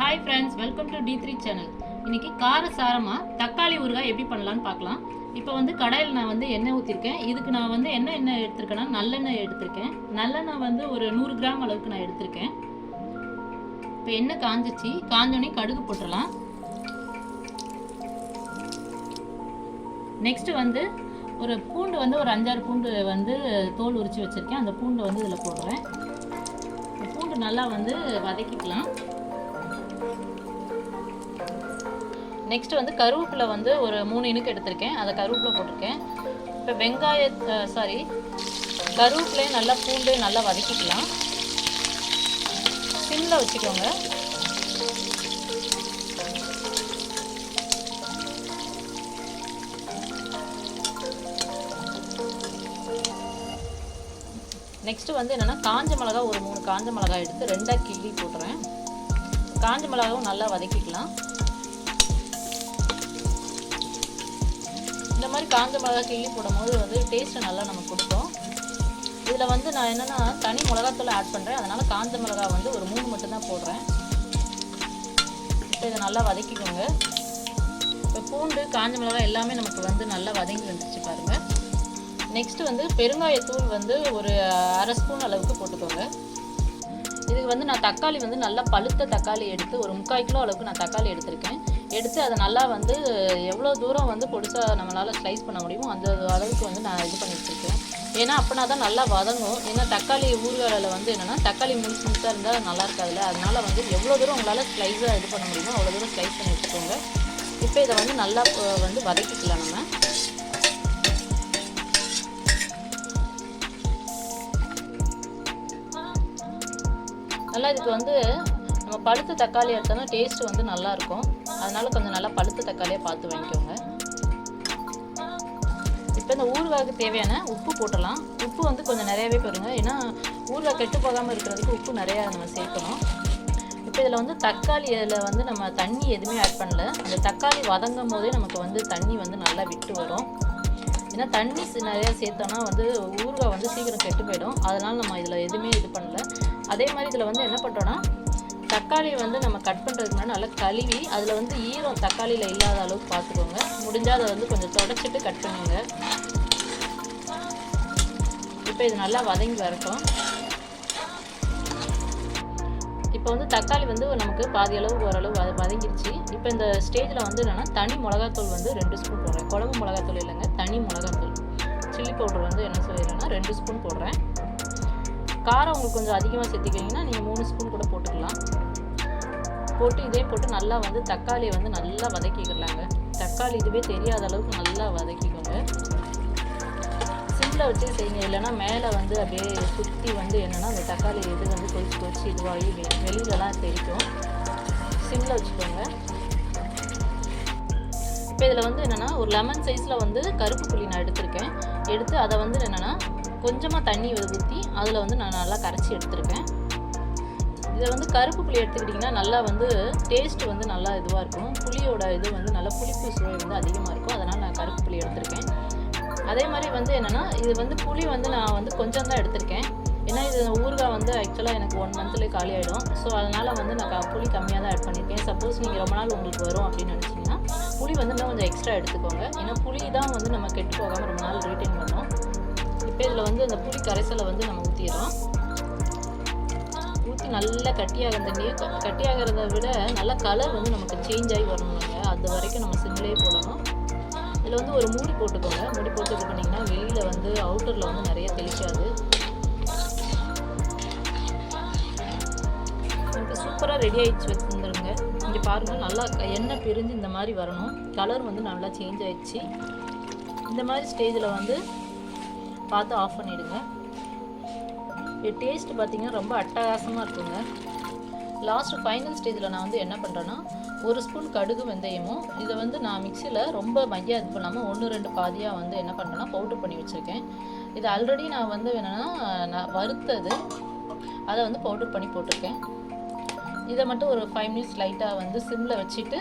Hi friends welcome to D three channel இன்னைக்கு கார சாரமாக தக்காளி ஊறுகாய் எப்படி பண்ணலான்னு பார்க்கலாம். இப்போ வந்து கடையில் நான் வந்து எண்ணெய் ஊற்றிருக்கேன் இதுக்கு நான் வந்து என்ன எண்ணெய் எடுத்திருக்கேன்னா நல்லெண்ணெய் எடுத்திருக்கேன். நல்லெண்ணெய் வந்து ஒரு நூறு கிராம் அளவுக்கு நான் எடுத்திருக்கேன். இப்போ எண்ணெய் காஞ்சிச்சு. காஞ்சோடனே கடுகு போட்டுடலாம் நெக்ஸ்ட்டு வந்து ஒரு பூண்டு வந்து ஒரு அஞ்சாறு பூண்டு வந்து தோல் உரித்து வச்சுருக்கேன். அந்த பூண்டு வந்து இதில் போடுறேன். பூண்டு நல்லா வந்து வதக்கிக்கலாம். நெக்ஸ்ட் வந்து கருவேப்பிலை வந்து ஒரு மூணு இனுக்கு எடுத்திருக்கேன். அதை கருவேப்பிலை போட்டிருக்கேன். இப்போ வெங்காய சாரி கருவேப்பிலையும் நல்லா பூண்டு நல்லா வதக்கிக்கலாம். சிம்மில் வச்சுக்கோங்க. நெக்ஸ்ட் வந்து என்னென்னா காஞ்ச மிளகா ஒரு மூணு காஞ்ச மிளகா எடுத்து ரெண்டாக கிள்ளி போட்டுறேன். காஞ்ச மிளகாவும் நல்லா வதக்கிக்கலாம். இந்த மாதிரி காஞ்ச மிளகா கிள்ளி போடும்போது வந்து டேஸ்ட்டு நல்லா நமக்கு கொடுக்கும் இதில் வந்து நான் என்னென்னா தனி மிளகாத்தூள் ஆட் பண்ணுறேன் அதனால் காஞ்ச மிளகா வந்து ஒரு மூணு மட்டும்தான் போடுறேன். இப்போ இதை நல்லா வதக்கிக்கோங்க. இப்போ பூண்டு காஞ்ச மிளகா எல்லாமே நமக்கு வந்து நல்லா வதங்கி வந்துருச்சு பாருங்கள் நெக்ஸ்ட்டு வந்து பெருங்காயத்தூள் வந்து ஒரு அரை ஸ்பூன் அளவுக்கு போட்டுக்கோங்க. இதுக்கு வந்து நான் தக்காளி வந்து நல்லா பழுத்த தக்காளி எடுத்து ஒரு முக்கால் கிலோ அளவுக்கு நான் தக்காளி எடுத்திருக்கேன். எடுத்து அதை நல்லா வந்து எவ்வளோ தூரம் வந்து பொடிசாக நம்மளால் ஸ்லைஸ் பண்ண முடியுமோ அந்த அளவுக்கு வந்து நான் இது பண்ணி வச்சுருக்கேன். ஏன்னா அப்படின்னா தான் நல்லா வதங்கும். ஏன்னா தக்காளி ஊறுகாயில் வந்து என்னென்னா தக்காளி முழுசு முழுசாக இருந்தால் நல்லா இருக்காதுல்ல? அதனால் வந்து எவ்வளோ தூரம் உங்களால் ஸ்லைஸாக இது பண்ண முடியுமோ அவ்வளோ தூரம் ஸ்லைஸ் பண்ணி வச்சுக்கோங்க. இப்போ இதை வந்து நல்லா வந்து வதக்கிக்கலாம் நம்ம. நல்லா இதுக்கு வந்து நம்ம பழுத்த தக்காளி எடுத்தோம்னா டேஸ்ட் வந்து நல்லா இருக்கும் அதனால கொஞ்சம் நல்லா பழுத்த தக்காளியாக பார்த்து வாங்கிக்கோங்க. இப்போ இந்த ஊறுகாய்க்கு தேவையான உப்பு போட்டலாம் உப்பு வந்து கொஞ்சம் நிறையாவே போடுங்க. ஏன்னா ஊறுகாய் கெட்டு போகாமல் இருக்கிறதுக்கு உப்பு நிறையா நம்ம சேர்க்கணும். இப்போ இதில் வந்து தக்காளி இதில் வந்து நம்ம தண்ணி எதுவுமே ஆட் பண்ணல. அந்த தக்காளி வதங்கும் போதே நமக்கு வந்து தண்ணி வந்து நல்லா விட்டு வரும். ஏன்னா தண்ணி நிறையா சேர்த்தோன்னா வந்து ஊறுகாய் வந்து சீக்கிரம் கெட்டு போயிடும். அதனால் நம்ம இதில் எதுவுமே இது பண்ணல. அதே மாதிரி இதில் வந்து என்ன பண்ணுறோன்னா தக்காளி வந்து நம்ம கட் பண்ணுறதுக்கு முன்னாடி நல்லா கழுவி அதில் வந்து ஈரம் தக்காளியில் இல்லாத அளவுக்கு பார்த்துக்கோங்க முடிஞ்சால் அதை வந்து கொஞ்சம் தொடச்சிட்டு கட் பண்ணுங்க. இப்போ இது நல்லா வதங்கி வரட்டும். இப்போ வந்து தக்காளி வந்து நமக்கு பாதி அளவு ஓரளவு அது வதங்கிருச்சு. இப்போ இந்த ஸ்டேஜில் வந்து என்னென்னா தனி மிளகாத்தூள் வந்து ரெண்டு ஸ்பூன் போடுறேன். குழம்பு மிளகாத்தூள் இல்லைங்க தனி மிளகாத்தூள். சில்லி பவுடர் வந்து என்ன சொல்லிடுறேன்னா ரெண்டு ஸ்பூன் போடுறேன். காரம் உங்களுக்கு கொஞ்சம் அதிகமாக சேர்த்துக்கிட்டிங்கன்னா நீங்கள் மூணு ஸ்பூன் கூட போட்டுக்கலாம். போட்டு இதே போட்டு நல்லா வந்து தக்காளியை வந்து நல்லா வதக்கிக்கலாங்க. தக்காளி இதுவே தெரியாத அளவுக்கு நல்லா வதக்கிக்கோங்க. சிம்மில் வச்சு செய்யுங்க. இல்லைன்னா மேலே வந்து அப்படியே சுற்றி வந்து என்னென்னா அந்த தக்காளி இது வந்து கொதிச்சு கொதிச்சு இதுவாகி வெளியிலலாம் தெரிக்கும் சிம்மில் வச்சுக்கோங்க. இப்போ இதில் வந்து என்னென்னா ஒரு லெமன் சைஸில் வந்து கருப்பு புளி நான் எடுத்திருக்கேன். எடுத்து அதை வந்து என்னென்னா கொஞ்சமாக தண்ணி ஊற்றி அதில் வந்து நான் நல்லா கரைச்சி எடுத்திருக்கேன். இதை வந்து கருப்பு புளி எடுத்துக்கிட்டிங்கன்னா நல்லா வந்து டேஸ்ட் வந்து நல்லா இதுவாக இருக்கும். புளியோட இது வந்து நல்லா புளிப்பு சுவை வந்து அதிகமாக இருக்கும். அதனால் நான் கருப்பு புளி எடுத்திருக்கேன். அதே மாதிரி வந்து என்னென்னா இது வந்து புளி வந்து நான் வந்து கொஞ்சம் தான் எடுத்திருக்கேன். ஏன்னா இது ஊறுகாய் வந்து ஆக்சுவலாக எனக்கு ஒன் மந்த்லேயே காலி ஆகிடும் ஸோ அதனால் வந்து நான் புளி கம்மியாக தான் ஆட் பண்ணியிருக்கேன் சப்போஸ் நீங்கள் ரொம்ப நாள் உங்களுக்கு வரும் அப்படின்னு நினச்சிங்கன்னா புளி வந்து இன்னும் கொஞ்சம் எக்ஸ்ட்ரா எடுத்துக்கோங்க. ஏன்னா புளி தான் வந்து நம்ம கெட்டு போகாமல் ரொம்ப நாள் ரீட்டைன் பண்ணோம். இப்போ இதில் வந்து அந்த புளி கரைசலை வந்து நம்ம ஊற்றிடுறோம் ஊற்றி நல்லா கட்டியாக இந்த நீர் கட்டியாகிறத விட நல்லா கலர் வந்து நமக்கு சேஞ்ச் ஆகி வரணுங்க அது வரைக்கும் நம்ம சிம்லேயே போடணும். இதில் வந்து ஒரு மூடி போட்டுக்கோங்க. மூடி போட்டு இது பண்ணிங்கன்னா வெளியில் வந்து அவுட்டரில் வந்து நிறைய தெளிக்காது. நமக்கு சூப்பராக ரெடி ஆகிடுச்சு வச்சுருந்துருங்க. இங்கே பாருங்கள் நல்லா எண்ணெய் பிரிஞ்சு இந்த மாதிரி வரணும். கலர் வந்து நல்லா சேஞ்ச் ஆகிடுச்சு இந்த மாதிரி ஸ்டேஜில் வந்து பார்த்து ஆஃப் பண்ணிவிடுங்க இது டேஸ்ட் பார்த்தீங்கன்னா ரொம்ப அட்டகாசமாக இருக்குங்க. லாஸ்ட் ஃபைனல் ஸ்டேஜில் நான் வந்து என்ன பண்ணுறேன்னா ஒரு ஸ்பூன் கடுகு வெந்தயமும் இதை வந்து நான் மிக்சியில் ரொம்ப மையாக இது பண்ணாமல் ஒன்று ரெண்டு பாதியாக வந்து என்ன பண்ணுறேன்னா பவுடர் பண்ணி வச்சுருக்கேன். இது ஆல்ரெடி நான் வந்து என்னென்னா நான் வறுத்தது அதை வந்து பவுடர் பண்ணி போட்டிருக்கேன். இதை மட்டும் ஒரு ஃபைவ் மினிட்ஸ் லைட்டாக வந்து சிம்மில் வச்சுட்டு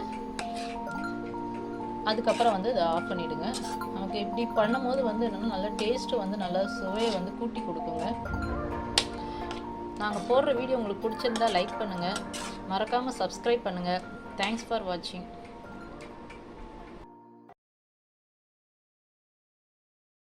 அதுக்கப்புறம் வந்து இதை ஆஃப் பண்ணிவிடுங்க நமக்கு இப்படி பண்ணும்போது வந்து என்னென்னா நல்ல டேஸ்ட்டு வந்து நல்லா சுவையை வந்து கூட்டி கொடுக்குங்க. நாங்கள் போடுற வீடியோ உங்களுக்கு பிடிச்சிருந்தா லைக் பண்ணுங்கள் மறக்காமல் சப்ஸ்கிரைப் பண்ணுங்கள் தேங்க்ஸ் ஃபார் வாட்சிங்